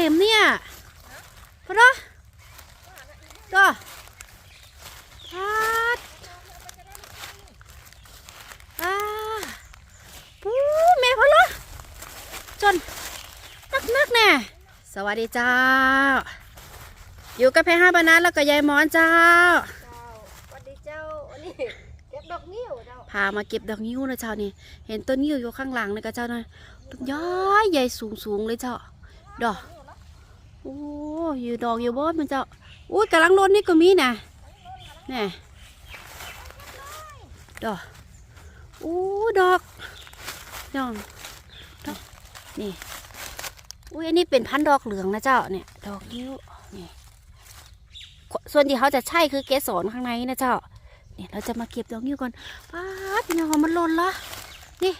ต็มเนี่ยพอดอดอพัดอ่าปูแม่พอดอจนนักนักๆแน่สวัสดีเจ้า อยู่กับแพรห้าบานาแล้วก็ยายมอนเจ้าเจ้าสวัสดีเจ้าอันนี้เก็บดอกนิ้วเจ้าพามาเก็บดอกนิ้วนะเจ้านี่เห็นต้นนิ้วอยู่ข้างหลังนะกะเจ้านะต้นย้อยใหญ่สูงสูงๆเลยเจ้าดอก โอ้อยู่ดอกอยู่บนมันเจ้าอุ้ยกำลังล้นนี่ก็มีนะนี่ดอกอู้ดอกดอกดอกนี่อุ้ยอันนี้เป็นพันดอกเหลืองนะเจ้าเนี่ย ดอกนิ้วนี่ส่วนที่เขาจะใช่คือเกสรข้างในนะเจ้าเนี่ยเราจะมาเก็บดอกนิ้วก่อนป้าดพี่น้องมันล่นละนี่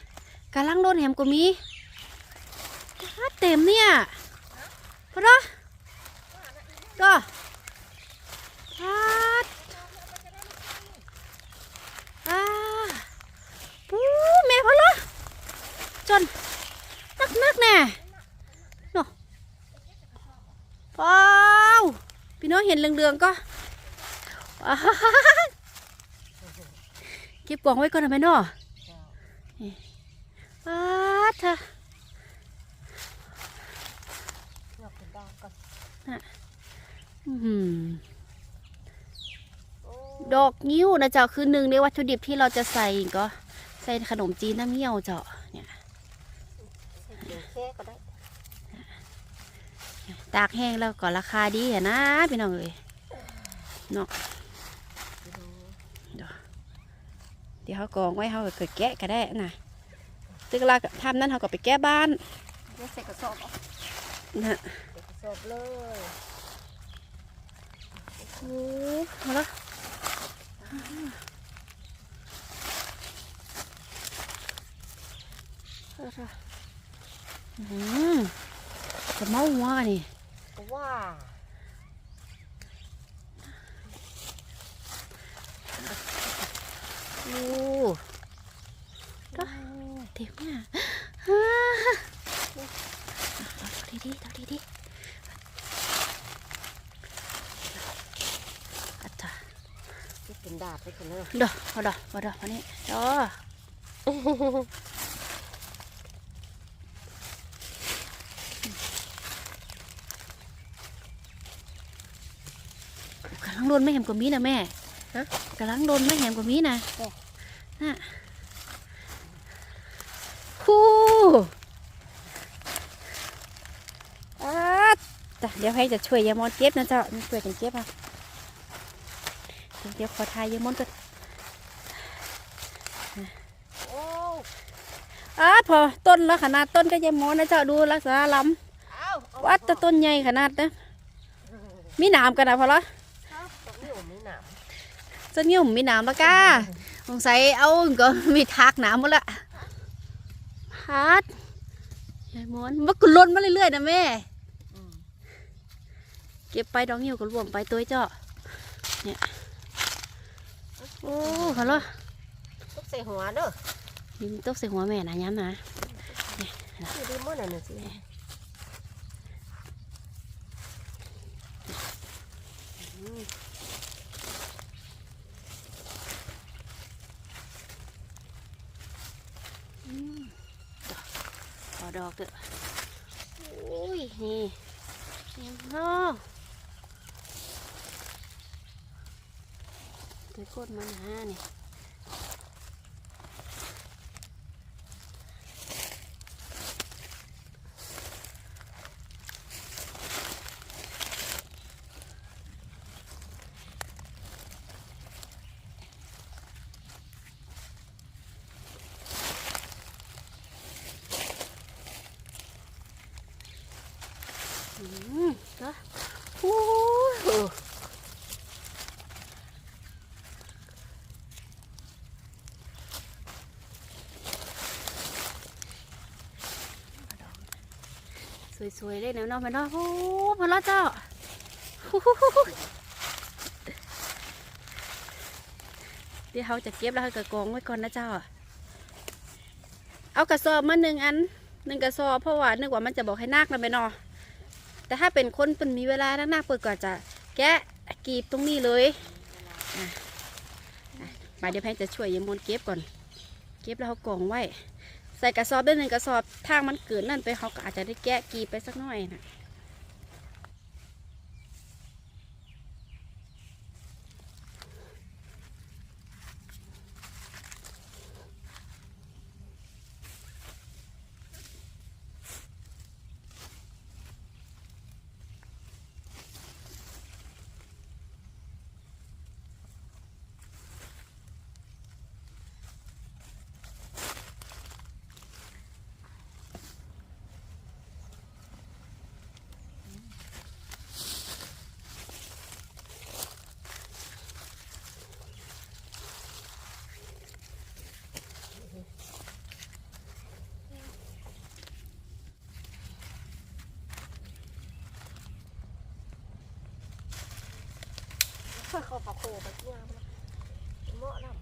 กำลังล่นแหมก็มีป้าดเต็มเนี่ย พอดอดอป้าดอ่าปูแม่พอละจนนักนักแน่เนาะป้าวพี่น้องเห็นเหลืองๆก็ว้าวเก็บกล่องไว้ก่อนนะแม่เนาะนี่ป้าดเถอะ ดอกเป็นดอกก่อน อื้อหือโอ้ดอกนิ้วนะเจ้าคือหนึ่งในวัตถุดิบที่เราจะใส่ก็ใส่ขนมจีนน้ำเงี้ยวเจ้าเนี่ยเดี๋ยวแค่ก็ได้ตากแห้งแล้วก็ราคาดีอะนะพี่น้องเอ้ยเนาะเดี๋ยวเขากองไว้เขาก็เกิดแกะก็ได้นะซึ่งเราทำนั้นเขาก็ไปแก้บ้านเดี๋ยวใส่กระสอบเอานะใสอบเลยโอ้เอาละอืมจะเมาหัวกันนี่ว่าโอ้ก็เต็มเนี่ยฮ่าเอาดีดีๆเอาดีดีๆอัตตา จะ เป็นดาบไปกันเลยดอกเอาดอกมาดอกมานี่ดอกกำลังโดนไม่เห็นกว่ามีนะแม่ฮะกำลังโดนไม่เห็นกว่ามีนะน่ะฮู้อาจ้ะเดี๋ยวให้จะช่วยยายมอนเก็บนะเจ้าช่วยกันเก็บอะ เดี๋ยวขอทายยายมอนก่อนอ้อาพอต้นละขนาดต้นก็ยายมอนนะเจ้าดูลักษณะล้ำวัดแต่ต้นใหญ่ขนาดนะมีหนามกันนะพอละเอาดอกนิ้วมีหนามต้นนี้ผมมีหนามแล้วก้าสงสัยเอาก็มีทากหนามหมดละพัดยายมอนมันก็ล้นมาเรื่อยๆนะแม่เก็บไปดอกนิ้วก็รวมไปตัวเจ้าเนี่ย โอ้พอละต้องใส่หัวเด้อยิมนตกใส่หัวแม่นะย้ำนะคือดีมื้อนั่นน่ะสิขอดอกเถอะโอ้ย นี่ยังเนาะ เดี๋ยวโคตรมันหานี่อืมเนาะโอ้โห สวยๆเลยเนาะเนาะมาเนาะโอ้มาแล้วเจ้าเดี๋ยวเขาจะเก็บแล้วเขาก็กองไว้ก่อนนะเจ้า เอากระสอบมาหนึ่งอันหนึ่งกระสอบเพราะว่านึกว่ามันจะบอกให้นักนะไปเนาะแต่ถ้าเป็นคนเป็นมีเวลานักๆเปิดก็จะแกะกรีบตรงนี้เลยมาเดี๋ยวแพงจะช่วยยายมนเก็บก่อน เก็บแล้วเขากองไว้ ใส่กระสอบได้หนึ่งกระสอบทางมันเกินนั่นไปเขาก็อาจจะได้แกะกีไปสักหน่อยนะ เขาปะโคไปเที่ยวนะเหมาะนะ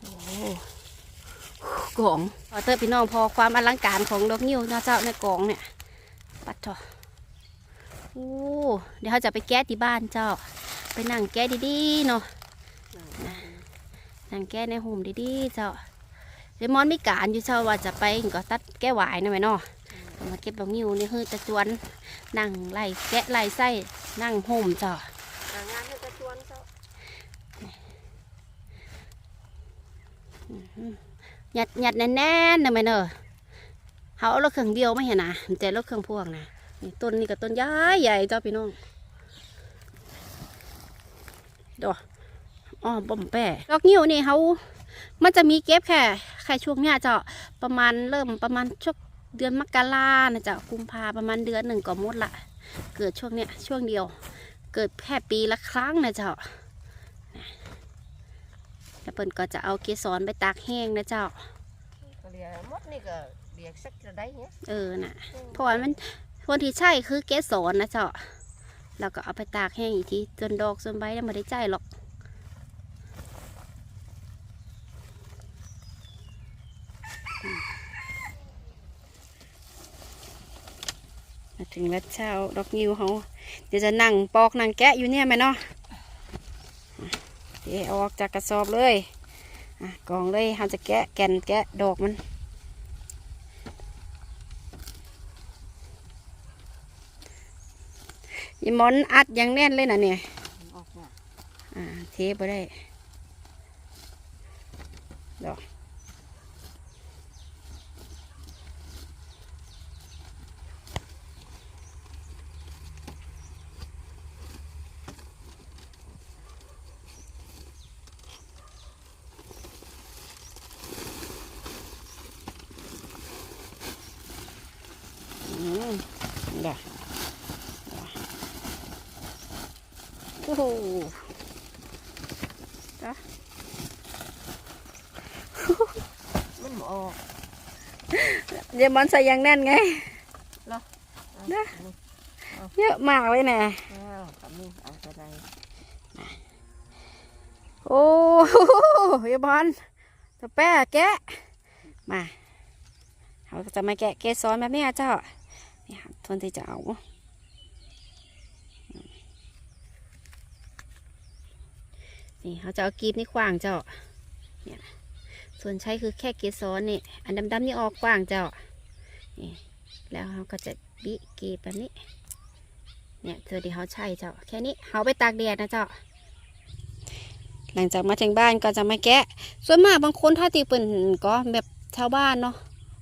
โอ้กล่องพอเตอร์พี่น้องพอความอลังการของดอกนิ้วนะเจ้าในกล่องเนี่ย ปัดเถอะโอ้เดี๋ยวเขาจะไปแก้ที่บ้านเจ้า ไปนั่งแก้ดีๆเนาะ นั่งแก้ในห่มดีๆเจ้าเดมอนมีการอยู่เจ้าว่าจะไปก็ตัดแก้หวายนะแม่เนาะเอามาเก็บดอกนิ้วนี่คือจะจวนนั่งไล่แกะไล่ไส้นั่งห่มเจ้าหางานให้กระชวนเจ้าหยัดหยัดแน่นๆนะแม่เนอะเขาเอารถเครื่องเดียวไม่เห็นนะแต่รถเครื่องพ่วงนะนี่ต้นนี่กับต้นใหญ่ใหญ่เจ้าพี่น้องดอก อ๋อบ่มแปะดอกนิ้วนี่เขามันจะมีเก็บแค่แค่ช่วงเนี้ยเจ้าประมาณเริ่มประมาณช่วงเดือนมกรานะเจ้ากุมภาประมาณเดือนหนึ่งก็หมดละเกิดช่วงเนี้ยช่วงเดียว เกิดแค่ปีละครั้งนะเจ้าแล้วเพิ่นก็จะเอาเกสรไปตากแห้งนะเจ้าก็เรียกมดนี่ก็เรียกสักจะได้เนี่ยเออน่ะเพราะว่ามันคนที่ใช่คือเกสรนะเจ้าแล้วก็เอาไปตากแห้งอีกทีจนดอกจนใบแล้วไม่ได้ใจหรอก มาถึงแล้วเช้าดอกงิวเขาเดี๋ยวจะนั่งปอกนั่งแกะอยู่เนี่ยไหมเนาะอะเดี๋ยวเอาออกจากกระสอบเลยอะกองเลยเราจะแกะแก่นแกะดอกมันยีมอนอัดอยังแน่นเลยนะเนี่ยออกมาอ่าเทไปได้ดอกอืมดอก โอ้โหมันบ่ออกเดี๋ยวมันใส่อยังแน่นไงนะเยอะมากเลยนะอ้าวทำนี่เอากระไดโอ้โหเดี๋ยวบอลจะแป้แกะ มาเราก็จะมาแกะเกสรแบบนี้เจ้า นี่ค่ะทนที่จะเอา นี่เขาจะเอากรีบนี่ขวางเจ้าเนี่ยส่วนใช้คือแค่เกสรนี่ อันดำๆนี่ออกกว้างเจ้านี่แล้วเขาก็จะบิกรีบแบบนี้ เนี่ยเธอที่เขาใช้เจ้า แค่นี้เขาไปตากแดดนะเจ้า หลังจากมาถึงบ้านก็จะมาแกะ ส่วนมากบางคนถ้าตีเปิ่นก็แบบชาวบ้านเนาะ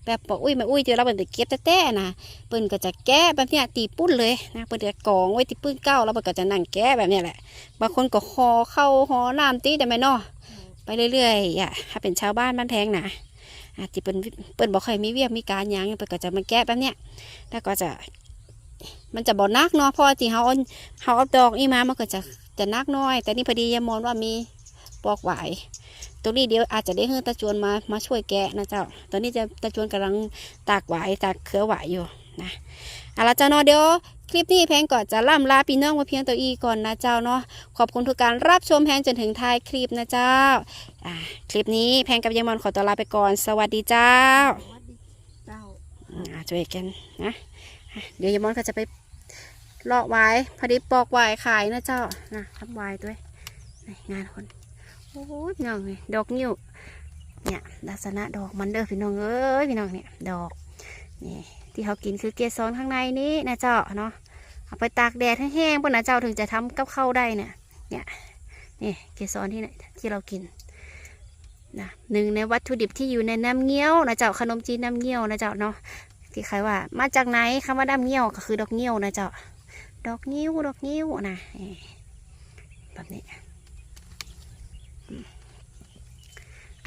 แบบบอกอุ้ยม่อุ้ยเจอเราเปิ่นจะเก็บแต่ๆนะเปิ่นก็จะแกะแบบเนี้ยตีปุ้นเลยนะเปิ่นจะกองไว้ที่ปื้นเก้าแล้วเปิ่นก็จะนั่งแกะแบบเนี้ยแหละบางคนก็หอเข้าหอน้ำตีแต่ไม่นาะไปเรื่อยๆอะถ้าเป็นชาวบ้านบ้านแพงนะอะที่เปิ่นเปิ่นบอกเคยมีเวียกมีการยังเปิ่นก็จะมาแกะแบบเนี้ยแล้วก็จะมันจะบ่นักเนาะเพราะว่าที่เขาเอาเขาเอาดอกนี่มามันก็จะจะนักน้อย แต่นี่พอดียามอนว่ามีปอกไหว ตรงนี้เดี๋ยวอาจจะได้เฮือตาจวนมามาช่วยแกะนะเจ้า ตอนนี้จะตาจวนกำลังตากหวายตากเขือหวายอยู่นะเอาละเจ้าเนาะเดี๋ยวคลิปนี้แพงก่อนจะล่ำลาพี่น้องมาเพียงตัวอีก่อนนะเจ้าเนาะขอบคุณทุกการรับชมแพงจนถึงท้ายคลิปนะเจ้าอ่าคลิปนี้แพงกับยายมอนขอตัวลาไปก่อน สวัสดีเจ้าสวัสดีเจ้าอ่าช่วยกันนะอะเดี๋ยวยายมอนก็จะไปเลาะไว้พอดีปอกไว้ขายนะเจ้านะทำไว้ด้วยนี่งานคน โอ้ยน้องนี่ดอกนิ้วเนี่ยลักษณะดอกมันเด้อพี่น้องเอ้ยพี่น้องเนี่ยดอกนี่ที่เขากินคือเกสรข้างในนี้นะเจ้าเนาะเอาไปตากแดดให้แห้งๆพวกนะเจ้าถึงจะทำกับข้าวได้เนี่ยเนี่ยนี่เกสรที่ไหนที่เรากินนะหนึ่งในวัตถุดิบที่อยู่ในน้ำเงี้ยวนะเจ้าขนมจีนน้ำเงี้ยวนะเจ้าเนาะที่ใครว่า มาจากไหนคำว่าดำเงี้ยวก็คือดอกเงี้ยวนะเจ้าดอกงิ้วดอกงิ้วนะแบบนี้อืม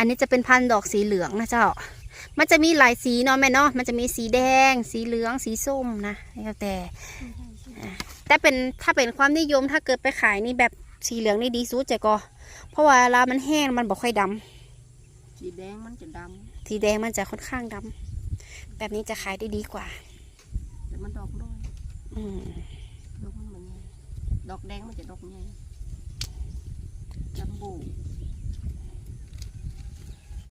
อันนี้จะเป็นพันธุ์ดอกสีเหลืองนะเจ้า มันจะมีหลายสีเนาะแม่เนาะ มันจะมีสีแดง สีเหลือง สีส้มนะแล้วแต่อ่าแต่เป็นถ้าเป็นความนิยมถ้าเกิดไปขายนี่แบบสีเหลืองนี่ดีสุดจ้ะก็ เพราะว่าเวลามันแห้งมันบอกค่อยดำ สีแดงมันจะดสีแดงมันจะค่อนข้างดำ แบบนี้จะขายได้ดีกว่าำแต่มันดอกน้อยอืมดอกมันเหมือนไงดอกแดงมันจะดอกใหญ่จัมโบ้